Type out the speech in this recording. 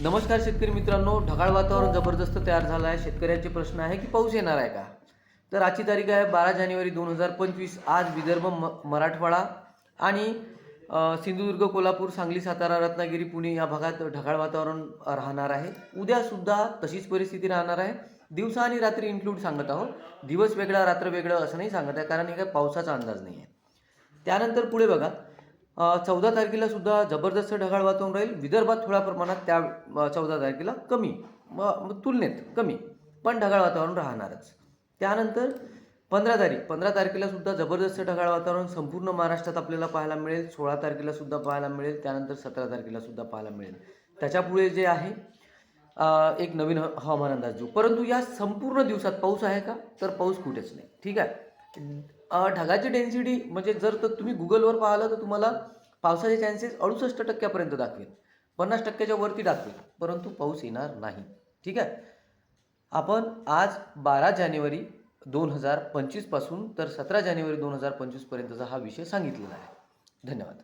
नमस्कार शेतकरी मित्रांनो ढगाळ वातावरण जबरदस्त तयार झालं आहे शेतकऱ्यांचे प्रश्न आहे की पाऊस येणार आहे का? तर आजची तारीख आहे बारा जानेवारी दोन हजार पंचवीस. आज विदर्भ म मराठवाडा आणि सिंधुदुर्ग कोल्हापूर सांगली सातारा रत्नागिरी पुणे या भागात ढगाळ वातावरण राहणार आहे. उद्यासुद्धा तशीच परिस्थिती राहणार आहे. दिवसा आणि रात्री इन्क्लूड सांगत आहोत. दिवस वेगळा रात्र वेगळं असं नाही सांगत आहे कारण हे काय पावसाचा अंदाज नाही आहे त्यानंतर पुढे बघा. चौदा तारखेला सुद्धा जबरदस्त ढगाळ वातावरण राहील. विदर्भात थोड्या प्रमाणात त्या चौदा तारखेला कमी म तुलनेत कमी पण ढगाळ वातावरण राहणारच. त्यानंतर पंधरा तारीख पंधरा तारखेला सुद्धा जबरदस्त ढगाळ वातावरण संपूर्ण महाराष्ट्रात आपल्याला पाहायला मिळेल. सोळा तारखेला सुद्धा पाहायला मिळेल. त्यानंतर सतरा तारखेला सुद्धा पाहायला मिळेल. त्याच्यापुढे जे आहे एक नवीन ह- हवामान अंदाज देऊ. परंतु या संपूर्ण दिवसात पाऊस आहे का? तर पाऊस कुठेच नाही. ठीक आहे? ढगाची डेन्सिटी म्हणजे जर तर तुम्ही गुगलवर पाहिलं तर तुम्हाला पावसाचे चान्सेस अडुसष्ट टक्क्यापर्यंत दाखवेल. पन्नास टक्क्याच्या वरती दाखवेल. परंतु पाऊस येणार नाही. ठीक आहे? आपण आज बारा जानेवारी दोन हजार पंचवीसपासून तर सतरा जानेवारी दोन हजार पंचवीसपर्यंतचा हा विषय सांगितलेला आहे. धन्यवाद.